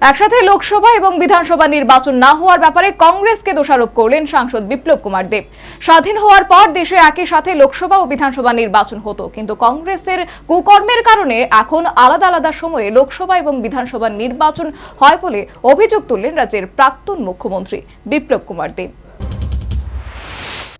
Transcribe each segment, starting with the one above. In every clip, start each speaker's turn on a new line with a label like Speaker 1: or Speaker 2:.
Speaker 1: একসাথে লোকসভা এবং বিধানসভা নির্বাচন না হওয়ার ব্যাপারে কংগ্রেসকে দোষারোপ করলেন সাংসদ বিপ্লব কুমার দেব। স্বাধীন হওয়ার পর দেশে একই সাথে লোকসভা ও বিধানসভা নির্বাচন হতো, কিন্তু কংগ্রেসের কুকর্মের কারণে এখন আলাদা আলাদা সময়ে লোকসভা এবং বিধানসভা নির্বাচন হয় বলে অভিযোগ তুললেন রাজ্যের প্রাক্তন মুখ্যমন্ত্রী বিপ্লব কুমার দেব।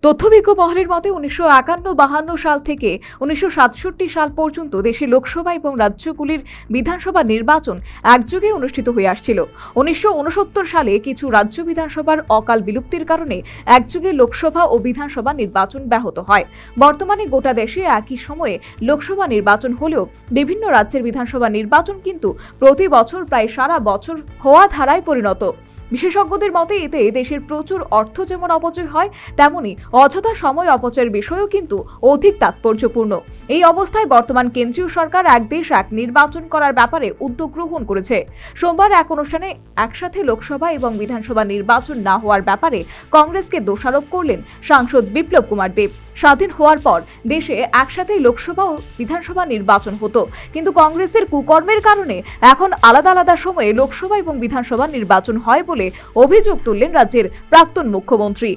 Speaker 1: তথ্যবিজ্ঞ মহলের মতে উনিশশো একান্ন বাহান্ন সাল থেকে উনিশশো সাতষট্টি সাল পর্যন্ত দেশে লোকসভা এবং রাজ্যগুলির বিধানসভা নির্বাচন একযোগে অনুষ্ঠিত হয়ে আসছিল। উনিশশো উনসত্তর সালে কিছু রাজ্য বিধানসভার অকাল বিলুপ্তির কারণে একযোগে লোকসভা ও বিধানসভা নির্বাচন ব্যাহত হয়। বর্তমানে গোটা দেশে একই সময়ে লোকসভা নির্বাচন হলেও বিভিন্ন রাজ্যের বিধানসভা নির্বাচন কিন্তু প্রতি বছর প্রায় সারা বছর হওয়া ধারায় পরিণত। বিশেষজ্ঞদের মতে এতে দেশের প্রচুর অর্থ যেমন অপচয় হয়, তেমনি অযথা সময় অপচয়ের বিষয়ও কিন্তু অধিক তাৎপর্যপূর্ণ। এই অবস্থায় বর্তমান কেন্দ্রীয় সরকার এক দেশ, এক নির্বাচন করার ব্যাপারে উদ্যোগ গ্রহণ করেছে। সোমবার এক অনুষ্ঠানে একসাথে লোকসভা এবং বিধানসভা নির্বাচন না হওয়ার ব্যাপারে কংগ্রেসকে দোষারোপ করলেন সাংসদ বিপ্লব কুমার দেব। স্বাধীন হওয়ার পর দেশে একসাথেই লোকসভা ও বিধানসভা নির্বাচন হতো। কিন্তু কংগ্রেসের কুকর্মের কারণে এখন আলাদা আলাদা সময়ে লোকসভা এবং বিধানসভা নির্বাচন হয় বলে অভিযোগ তুললেন রাজ্যের প্রাক্তন মুখ্যমন্ত্রী।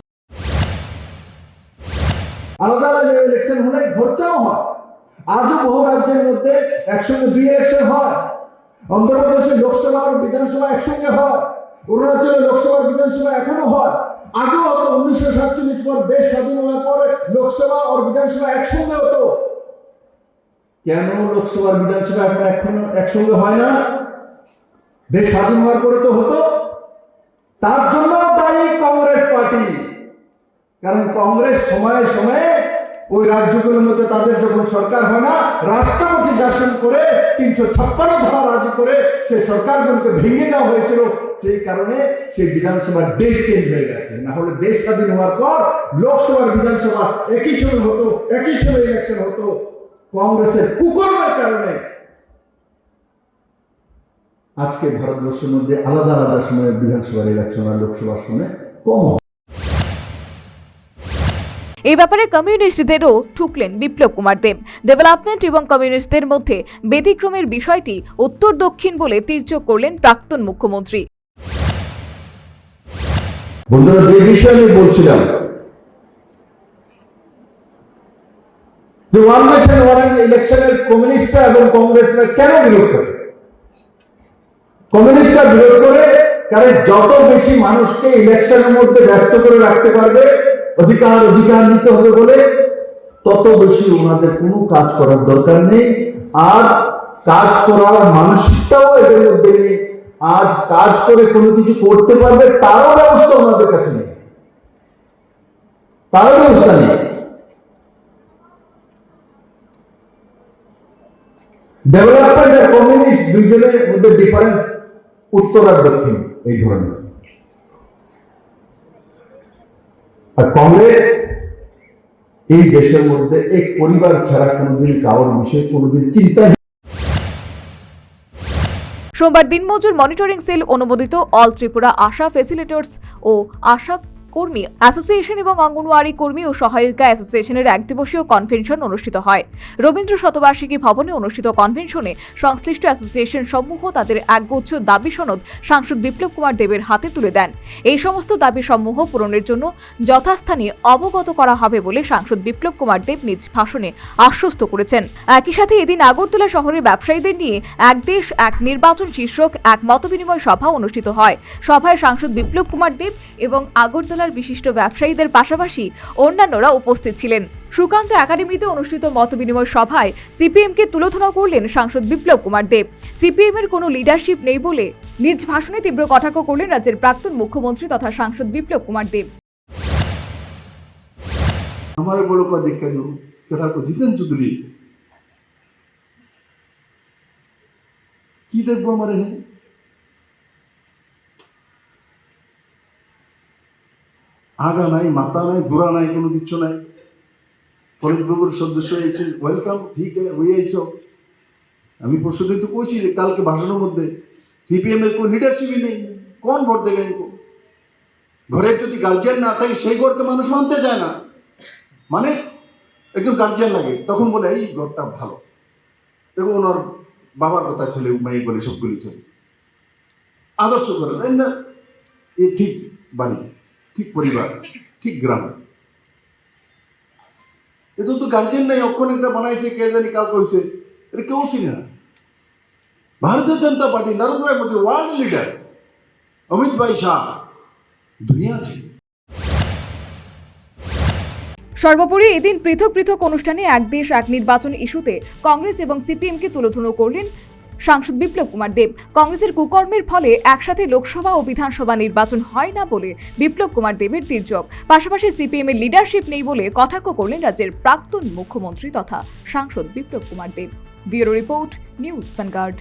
Speaker 2: আলাদা আজও বহু রাজ্যের মধ্যে একসঙ্গে দুই ইলেকশন হয়। অন্ধ্রপ্রদেশে লোকসভা আর বিধানসভা একসঙ্গে হয়। অরুণাচলে লোকসভা বিধানসভা এখনও হয়। আগেও হতো উনিশশো সাতচল্লিশ পর দেশ স্বাধীন হওয়ার পরে লোকসভা ও বিধানসভা একসঙ্গে হতো। কেন লোকসভা বিধানসভা এখন এখন একসঙ্গে হয় না? দেশ স্বাধীন হওয়ার পরে তো হতো। তার জন্য দায়ী কংগ্রেস পার্টি। কারণ কংগ্রেস সময়ে সময়ে ওই রাজ্যগুলোর মধ্যে তাদের যখন সরকার হয় না, রাষ্ট্রপতি শাসন করে তিনশো ছাপ্পান্ন ধারা রাজি করে সেই সরকারগুলোকে ভেঙে দেওয়া হয়েছিল। সেই কারণে সেই বিধানসভার ডেট চেঞ্জ হয়ে গেছে। না হলে দেশ স্বাধীন হওয়ার পর লোকসভার বিধানসভা একই সময় হতো, একই সময় ইলেকশন হতো। কংগ্রেসের কুকর্মের কারণে আজকে ভারতবর্ষের মধ্যে আলাদা আলাদা সময়ে বিধানসভার ইলেকশন আর লোকসভার সময় কম
Speaker 1: এই ব্যাপারে কমিউনিস্টদেরও ঠুকলেন বিপ্লব কুমার দেব। ডেভেলপমেন্ট এবং কমিউনিস্টদের মধ্যে ব্যতিক্রমের বিষয়টি উত্তর দক্ষিণ বলে তীর্যক করলেন প্রাক্তন মুখ্যমন্ত্রী।
Speaker 2: বন্ধুরা, যে বিষয়ে আমি বলছিলাম, যে ওয়ান নেশন ওয়ান ইলেকশনের কমিউনিস্টরা এবং কংগ্রেসরা কেন বিরোধ করে? কমিউনিস্টরা বিরোধ করে কারণ যত বেশি মানুষকে ইলেকশনের মধ্যে ব্যস্ত করে রাখতে পারবে অধিকার অধিকার নিতে হবে বলে তত বেশি ওনাদের কোনো কাজ করার দরকার নেই। আর কাজ করার মানসিকতাও এদের মধ্যে নেই। আজ কাজ করে কোনো কিছু করতে পারবে তারও ব্যবস্থা ওনাদের কাছে নেই। তারও ব্যবস্থা নেই। ডেভেলপমেন্ট আর কমিউনিস্ট দুজনের মধ্যে ডিফারেন্স উত্তর আর দক্ষিণ এই ধরনের। আর কংগ্রেস এই দেশের মধ্যে এক পরিবার ছাড়া কোনোদিন কারোর বিষয়ে কোনোদিন চিন্তা
Speaker 1: সোমবার দিনমজুর মনিটরিং সেল অনুমোদিত অল ত্রিপুরা আশা ফেসিলিটেটর্স ও আশা কর্মী অ্যাসোসিয়েশন এবং অঙ্গনওয়াড়ি কর্মী ও সহায়িকা অ্যাসোসিয়েশনের এক দিবসীয় কনভেনশন অনুষ্ঠিত হয়। রবীন্দ্র শতবার্ষিকী ভবনে অনুষ্ঠিত কনভেনশনে সংশ্লিষ্ট অ্যাসোসিয়েশন সমূহ তাদের একগুচ্ছ দাবি সনদ সাংসদ বিপ্লব কুমার দেবের হাতে তুলে দেন। এই সমস্ত দাবি সমূহ পূরণের জন্য যথাস্থানে অবগত করা হবে বলে সাংসদ বিপ্লব কুমার দেব নিজ ভাষণে আশ্বস্ত করেছেন। একই সাথে এদিন আগরতলা শহরের ব্যবসায়ীদের নিয়ে এক দেশ, এক নির্বাচন শীর্ষক এক মতবিনিময় সভা অনুষ্ঠিত হয়। সভায় সাংসদ বিপ্লব কুমার দেব এবং আগরতলার বিশিষ্ট ব্যবসায়ীদের পাশাপাশি অন্যান্যরা উপস্থিত ছিলেন সুকান্ত একাডেমিতে অনুষ্ঠিত মতবিনিময় সভায় সিপিএমকে তুলোধনা করলেন সাংসদ বিপ্লব কুমার দেব সিপিএম এর কোনো লিডারশিপ নেই বলে নিজ ভাষণে তীব্র কটাক্ষ করলেন রাজ্যের প্রাক্তন মুখ্যমন্ত্রী তথা সাংসদ বিপ্লব কুমার দেব
Speaker 3: हमारे बोलो का दिक्कत जो কেটা কো জিতেন চৌধুরী কি দেখবো আমার এখানে আগা নাই মাথা নাই গোড়া নাই, কোনো কিচ্ছু নাই। পলিটব্যুরোর সদস্য হয়েছে ওয়েলকাম ঠিক হয়ে আইস আমি পরশুদিন তো কইছি যে কালকে ভাষণের মধ্যে, সিপিএম এর কোনো লিডারশিপই নেই, কোন ভোট দেবে ঘরের যদি গার্জিয়ান না থাকে, সেই ঘরকে মানুষ মানতে চায় না। মানে একজন গার্জিয়ান লাগে, তখন বলে, এই ঘরটা ভালো। দেখো, ওনার বাবার কথা ছেলে মেয়ে বলে সবগুলি চলে।
Speaker 2: আদর্শ এই না, এ ঠিক বাড়ি। ঠিক পরিবার, ঠিক গ্রাম। এটা তো গার্জেন নাই, অক্ষণ একটা বানাইছে, কে জানি কাল করছে এটা কেউ চিনে না। ভারতীয় জনতা পার্টি, নরেন্দ্র মোদী ওয়ার্ল্ড লিডার অমিত ভাই শাহ, দুনিয়া আছে।
Speaker 1: সর্বোপরি এদিন পৃথক পৃথক অনুষ্ঠানে এক দেশ, এক নির্বাচন ইস্যুতে কংগ্রেস এবং সিপিএমকে তুলোধুনো করলেন সাংসদ বিপ্লব কুমার দেব। কংগ্রেসের কুকর্মের ফলে একসাথে লোকসভা ও বিধানসভা নির্বাচন হয় না বলে বিপ্লব কুমার দেবের তির্যক। পাশাপাশি সিপিএম এর লিডারশিপ নেই বলে কটাক্ষ করলেন রাজ্যের প্রাক্তন মুখ্যমন্ত্রী তথা সাংসদ Biplab Kumar Deb. Bureau report, news Vanguard.